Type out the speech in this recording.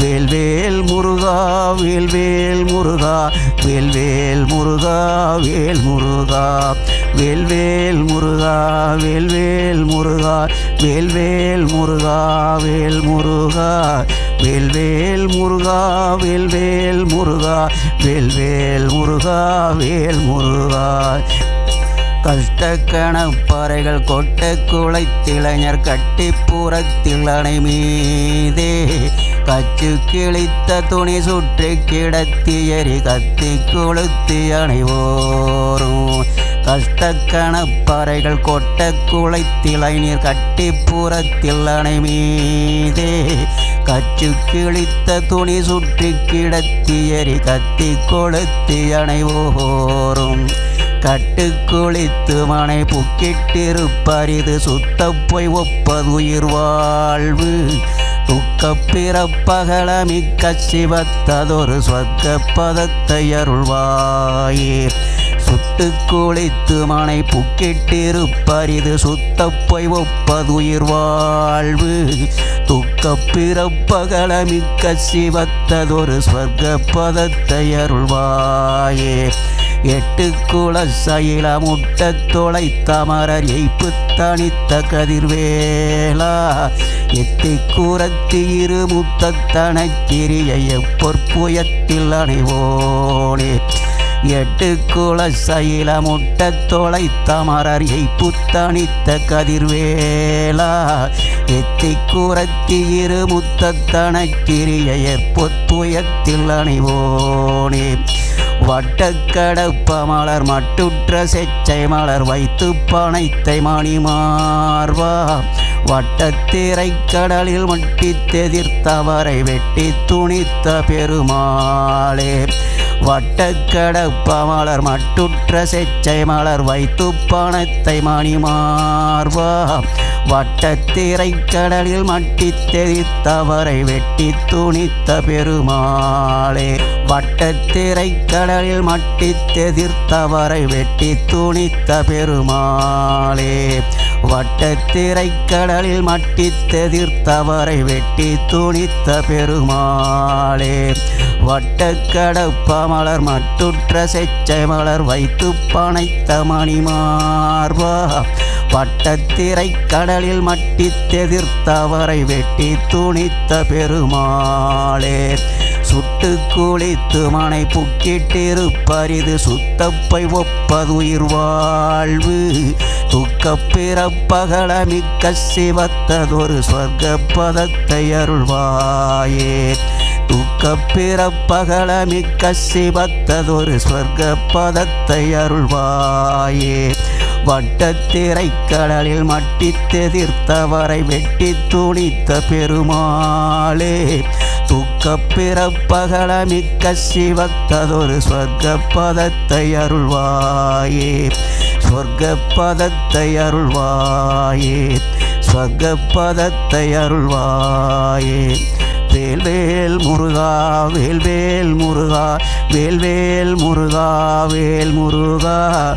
வேல்வேல் முருகா வேல்வேல் முருகா வேல்வேல் முருகா வேல் முருகா வேல்வேல் முருகா வேல்வேல் முருகா வேல்வேல் முருகா வேல் முருகா வேல்வேல் முருகா வேல்வேல் முருகா வேல்வேல் முருகா வேல் முருகா. கஷ்டக்கணப்பறைகள் கொட்ட குளைத்திளைஞர் கட்டிப்புறத்தில் அணை மீதே கச்சு கிழித்த துணி சுற்றி கிடத்தி எரி கத்தி கொளுத்தி அணைவோரும். கஷ்டக்கணப்பறைகள் கொட்ட குளைத்திலை நீர் கட்டி புறத்தில் அணை மீதே. கச்சு கிழித்த துணி சுற்றி கிடத்தி எரி கத்தி கொளுத்தி அணைவோரும். கட்டு குளித்து மனை புக்கிட்டிருப்பரிது சுத்த போய் ஒப்பதுயிர் வாழ்வு. துக்க மிக்க சிவத்ததொரு சொர்க்க பதத்தை அருள்வாயே. சுட்டு குளித்து மனை புக்கிட்டிருப்பரிது சுத்தப்பை ஒப்பதுயிர் வாழ்வு. துக்க பிறப்பகல மிக்க சிவத்ததொரு சொர்க்க பதத்தை அருள்வாயே. எட்டு குல சயில முட்ட தொலை தமரர் எய்ப்பு தனித்த கதிர்வேலா. எத்தி கூரத்து இரு முத்தத்தனை கிரியை எப்பொற்புயத்தில் அணைவோனே. எட்டு குல சயில முட்ட தொலை தமரர் எய்ப்பு தனித்த கதிர்வேலா. எத்தி கூரத்தி இரு முத்தத்தனை தனக்கிரிய எப்பொற்புயத்தில் அணைவோனே. வட்டக்கடப்ப மலர் மட்டுற்ற செச்சை மலர் வைத்து பனைத்தை மணிமார்வா. வட்டத்திரை கடலில் மட்டி தெதிர்த்தவரை வெட்டி துணித்த பெருமாளே. வட்டக்கடப்ப மலர் மட்டுற்ற செச்சை மலர் வைத்து பணத்தை மணிமார்வா. வட்டத்திரை கடலில் மட்டி தெதித்தவரை வெட்டி துணித்த பெருமாளே. வட்டத்திரை கடலில் மட்டித்தெதிர்த்தவரை வெட்டி துணித்த பெருமாளே. வட்டத்திரை கடலில் மட்டித்தெதிர்த்தவரை வெட்டி துணித்த பெருமாளே. வட்டக்கடப்ப மலர் மட்டுற்ற செச்சை மலர் வைத்து பனைத்த மணிமார்வா பட்டத்திரை கடலில் மட்டி தெதிர்த்தவரை வெட்டி துணித்த பெருமாளே. சுட்டு குளித்து மனை புக்கிட்டிருப்பரிது சுத்தப்பை ஒப்பதுயிர் வாழ்வு. துக்கப்பிறப்பகல மிக்க சிவத்ததொரு சொர்க்க பதத்தை அருள்வாயே. துக்கப்பிறப்பகல மிக்க சிவத்ததொரு சொர்க்க பதத்தை அருள்வாயே. வட்டத்திரைக்கடலில் மட்டித்தெதிர்த்தவரை வெட்டி துணித்த பெருமாளே துக்கப்பிறப்பகலமிக்க சிவத்ததொரு சொர்க்க அருள்வாயே சொர்க்க அருள்வாயே சொர்க்க அருள்வாயே. வேல்வேல் முருகா வேல்வேல் முருகா வேல்வேல் முருகா வேல் முருகா